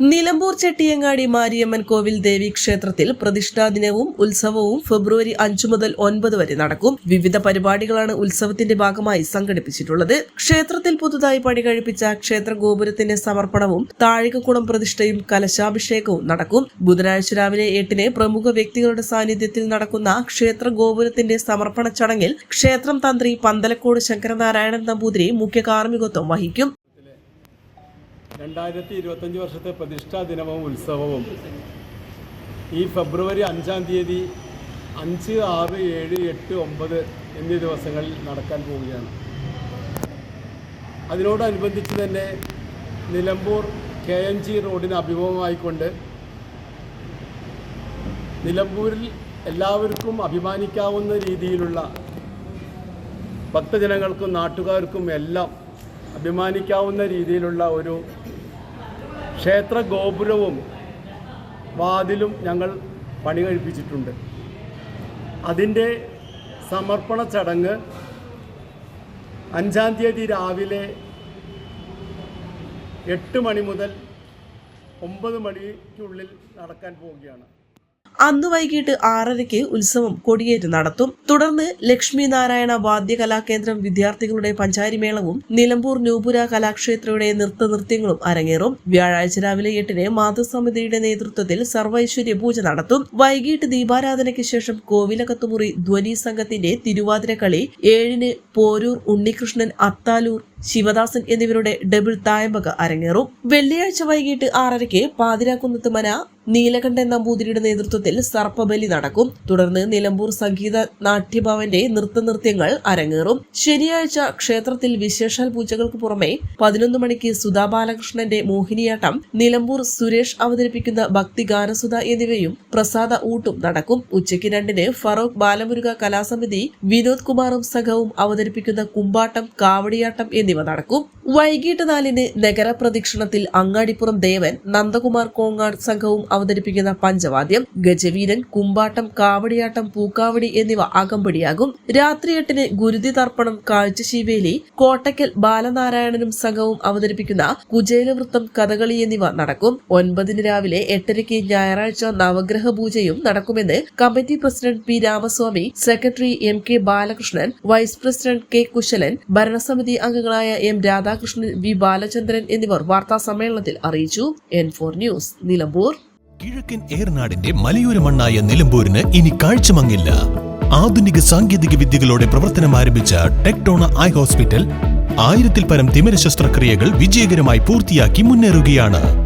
നിലമ്പൂർ ചെട്ടിയങ്ങാടി മാരിയമ്മൻ കോവിൽ ദേവി ക്ഷേത്രത്തിൽ പ്രതിഷ്ഠാ ദിനവും ഉത്സവവും ഫെബ്രുവരി അഞ്ചു മുതൽ ഒൻപത് വരെ നടക്കും. വിവിധ പരിപാടികളാണ് ഉത്സവത്തിന്റെ ഭാഗമായി സംഘടിപ്പിച്ചിട്ടുള്ളത്. ക്ഷേത്രത്തിൽ പുതുതായി പണി കഴിപ്പിച്ച ക്ഷേത്ര ഗോപുരത്തിന്റെ സമർപ്പണവും താഴികക്കുളം പ്രതിഷ്ഠയും കലശാഭിഷേകവും നടക്കും. ബുധനാഴ്ച രാവിലെ എട്ടിന് പ്രമുഖ വ്യക്തികളുടെ സാന്നിധ്യത്തിൽ നടക്കുന്ന ക്ഷേത്ര ഗോപുരത്തിന്റെ സമർപ്പണ ചടങ്ങിൽ ക്ഷേത്രം തന്ത്രി പന്തലക്കോട് ശങ്കരനാരായണൻ നമ്പൂതിരി മുഖ്യ കാർമ്മികത്വം വഹിക്കും. രണ്ടായിരത്തി ഇരുപത്തഞ്ച് വർഷത്തെ പ്രതിഷ്ഠാ ദിനവും ഉത്സവവും. ഈ ഫെബ്രുവരി അഞ്ചാം തീയതി അഞ്ച് ആറ് ഏഴ് എട്ട് ഒമ്പത് എന്നീ ദിവസങ്ങളിൽ നടക്കാൻ പോവുകയാണ്. അതിനോടനുബന്ധിച്ച് തന്നെ നിലമ്പൂർ കെ എം ജി റോഡിന് അഭിമുഖമായിക്കൊണ്ട് നിലമ്പൂരിൽ എല്ലാവർക്കും അഭിമാനിക്കാവുന്ന രീതിയിലുള്ള ഭക്തജനങ്ങൾക്കും നാട്ടുകാർക്കും എല്ലാം അഭിമാനിക്കാവുന്ന രീതിയിലുള്ള ഒരു ക്ഷേത്ര ഗോപുരവും വാതിലും ഞങ്ങൾ പണി കഴിപ്പിച്ചിട്ടുണ്ട് അതിന്റെ സമർപ്പണ ചടങ്ങ് അഞ്ചാം തീയതി രാവിലെ എട്ട് മണി മുതൽ ഒമ്പത് മണിക്കുള്ളിൽ നടക്കാൻ പോവുകയാണ്. അന്ന് വൈകിട്ട് ആറരയ്ക്ക് ഉത്സവം കൊടിയേറ്റ് നടത്തും. തുടർന്ന് ലക്ഷ്മി നാരായണ വാദ്യകലാകേന്ദ്രം വിദ്യാർത്ഥികളുടെ പഞ്ചാരിമേളവും നിലമ്പൂർ നൂപുര കലാക്ഷേത്രയുടെ നൃത്തനൃത്യങ്ങളും അരങ്ങേറും. വ്യാഴാഴ്ച രാവിലെ എട്ടിന് മാതൃസമിതിയുടെ നേതൃത്വത്തിൽ സർവൈശ്വര്യ പൂജ നടത്തും. വൈകിട്ട് ദീപാരാധനയ്ക്ക് ശേഷം കോവിലകത്തുമുറി ധ്വനി സംഘത്തിന്റെ തിരുവാതിരക്കളി. ഏഴിന് പോരൂർ ഉണ്ണികൃഷ്ണൻ അത്താലൂർ ശിവദാസൻ എന്നിവരുടെ ഡബിൾ തായമ്പക അരങ്ങേറും. വെള്ളിയാഴ്ച വൈകിട്ട് ആറരയ്ക്ക് പാതിരാക്കുന്നത്ത് മന നീലകണ്ഠൻ നമ്പൂതിരിയുടെ നേതൃത്വത്തിൽ സർപ്പബലി നടക്കും. തുടർന്ന് നിലമ്പൂർ സംഗീത നാട്യഭവന്റെ നൃത്തനൃത്യങ്ങൾ അരങ്ങേറും. ശനിയാഴ്ച ക്ഷേത്രത്തിൽ വിശേഷാൽ പൂജകൾക്ക് പുറമെ പതിനൊന്ന് മണിക്ക് സുധാ ബാലകൃഷ്ണന്റെ മോഹിനിയാട്ടം നിലമ്പൂർ സുരേഷ് അവതരിപ്പിക്കുന്ന ഭക്തി ഗാനസുധ എന്നിവയും പ്രസാദ ഊട്ടും നടക്കും. ഉച്ചയ്ക്ക് രണ്ടിന് ഫറൂഖ് ബാലമുരുക കലാസമിതി വിനോദ് കുമാറും സംഘവും അവതരിപ്പിക്കുന്ന കുമ്പാട്ടം കാവടിയാട്ടം എന്നിവ നടക്കും. വൈകിട്ട് നാലിന് നഗരപ്രദക്ഷിണത്തിൽ അങ്ങാടിപ്പുറം ദേവൻ നന്ദകുമാർ കോങ്ങാട് സംഘവും അവതരിപ്പിക്കുന്ന പഞ്ചവാദ്യം ഗജവീരൻ കുമ്പാട്ടം കാവടിയാട്ടം പൂക്കാവടി എന്നിവ അകമ്പടിയാകും. രാത്രി എട്ടിന് ഗുരുതി തർപ്പണം കാഴ്ചശീവേലി കോട്ടയ്ക്കൽ ബാലനാരായണനും സംഘവും അവതരിപ്പിക്കുന്ന കുചേലവൃത്തം കഥകളി എന്നിവ നടക്കും. ഒൻപതിന് രാവിലെ എട്ടരയ്ക്ക് ഞായറാഴ്ച നവഗ്രഹ പൂജയും നടക്കുമെന്ന് committee president P Ramaswamy secretary M K Balakrishnan vice president K Kushalan ഭരണസമിതി അംഗങ്ങളായ എം രാധാകൃഷ്ണൻ വി ബാലചന്ദ്രൻ എന്നിവർ വാർത്താ സമ്മേളനത്തിൽ അറിയിച്ചു. N four news Nilambur. കിഴക്കൻ ഏർനാടിന്റെ മലയോര മണ്ണായ നിലമ്പൂരിന് ഇനി കാഴ്ചമങ്ങില്ല. ആധുനിക സാങ്കേതിക വിദ്യകളോടെ പ്രവർത്തനം ആരംഭിച്ച ടെക്ടോണ ഐ ഹോസ്പിറ്റൽ ആയിരത്തിൽ പരം തിമിര ശസ്ത്രക്രിയകൾ വിജയകരമായി പൂർത്തിയാക്കി മുന്നേറുകയാണ്.